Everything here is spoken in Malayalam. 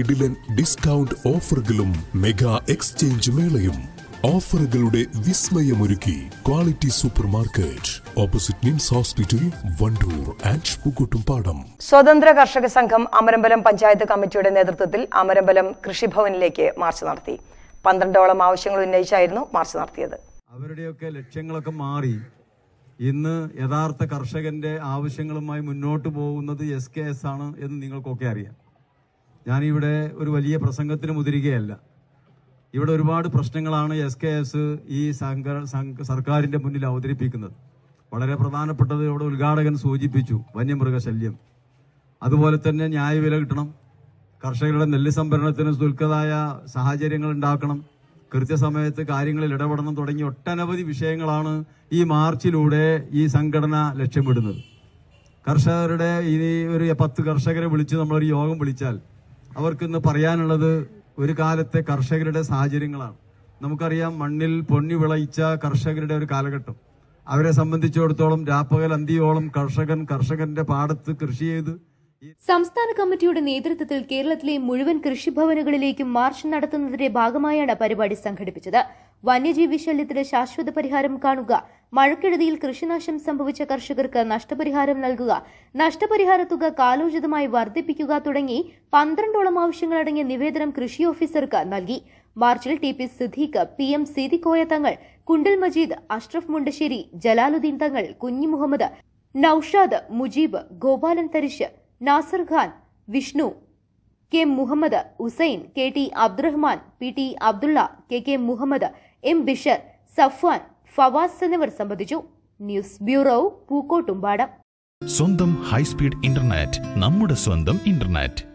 കിടിലൻ ഡിസ്കൗണ്ട് ഓഫറുകളും മെഗാ എക്സ്ചേഞ്ച് മേളയും. ഓഫറുകളുടെ വിസ്മയമൊരുക്കി quality supermarket opposite NIMS hospital Wandoor and Pookkottumpadam Swathantra Karshaka Sangham Amarambalam panchayat കമ്മിറ്റിയുടെ നേതൃത്വത്തിൽ അമരമ്പലം കൃഷിഭവനിലേക്ക് മാർച്ച് നടത്തി. പന്ത്രണ്ടോളം ആവശ്യങ്ങൾ ഉന്നയിച്ചായിരുന്നു മാർച്ച് നടത്തിയത്. അവരുടെയൊക്കെ ലക്ഷ്യങ്ങളൊക്കെ മാറി. ഇന്ന് യഥാർത്ഥ കർഷകന്റെ ആവശ്യങ്ങളുമായി മുന്നോട്ട് പോകുന്നത് എസ് കെ എസ് ആണ് എന്ന് നിങ്ങൾക്കൊക്കെ അറിയാം. ഞാനിവിടെ ഒരു വലിയ പ്രസംഗത്തിന് മുതിരുകയല്ല. ഇവിടെ ഒരുപാട് പ്രശ്നങ്ങളാണ് എസ് കെ എസ് ഈ സംഘ- സർക്കാരിന്റെ മുന്നിൽ അവതരിപ്പിക്കുന്നത്. വളരെ പ്രധാനപ്പെട്ടത് ഇവിടെ ഉദ്ഘാടകൻ സൂചിപ്പിച്ചു വന്യമൃഗശല്യം. അതുപോലെ തന്നെ ന്യായവില കിട്ടണം കർഷകരുടെ നെല്ല് സംഭരണത്തിന് ദുൽക്കതായ സാഹചര്യങ്ങൾ ഉണ്ടാക്കണം കൃത്യസമയത്ത് കാര്യങ്ങളിൽ ഇടപെടണം തുടങ്ങിയ ഒട്ടനവധി വിഷയങ്ങളാണ് ഈ മാർച്ചിലൂടെ ഈ സംഘടന ലക്ഷ്യമിടുന്നത്. കർഷകരുടെ ഇനി ഒരു പത്ത് കർഷകരെ വിളിച്ച് നമ്മളൊരു യോഗം വിളിച്ചാൽ അവർക്ക് ഇന്ന് പറയാനുള്ളത് ഒരു കാലത്തെ കർഷകരുടെ സാഹചര്യങ്ങളാണ്. നമുക്കറിയാം മണ്ണിൽ പൊന്നി വിളയിച്ച കർഷകരുടെ ഒരു കാലഘട്ടം. അവരെ സംബന്ധിച്ചിടത്തോളം രാപ്പകൽ അന്തിയോളം കർഷകൻ കർഷകന്റെ പാടത്ത് കൃഷി ചെയ്ത് സംസ്ഥാന കമ്മിറ്റിയുടെ നേതൃത്വത്തിൽ കേരളത്തിലെ മുഴുവൻ കൃഷിഭവനുകളിലേക്കും മാർച്ച് നടത്തുന്നതിന്റെ ഭാഗമായാണ് പരിപാടി സംഘടിപ്പിച്ചത്. വന്യജീവി ശല്യത്തിന് ശാശ്വത പരിഹാരം കാണുക. മഴക്കെടുതിയിൽ കൃഷിനാശം സംഭവിച്ച കർഷകർക്ക് നഷ്ടപരിഹാരം നൽകുക. നഷ്ടപരിഹാര തുക കാലോചിതമായി വർദ്ധിപ്പിക്കുക തുടങ്ങി പന്ത്രണ്ടോളം ആവശ്യങ്ങളടങ്ങിയ നിവേദനം കൃഷി ഓഫീസർക്ക് നൽകി. മാർച്ചിൽ T P Siddique P M Seethikoya Thangal Kundal Majeed Ashraf Mundassery Jalaluddeen Thangal Kunhi Muhammad Naushad Mujeeb Gopalan Tharish Nasar Khan Vishnu K Muhammad Hussain K T Abdurahman P T Abdulla K K Muhammad M Bishar Safwan Fawas എന്നിവർ സംബന്ധിച്ചു. News bureau Pookkottumpadam. സ്വന്തം ഹൈസ്പീഡ് ഇന്റർനെറ്റ് നമ്മുടെ സ്വന്തം ഇന്റർനെറ്റ്.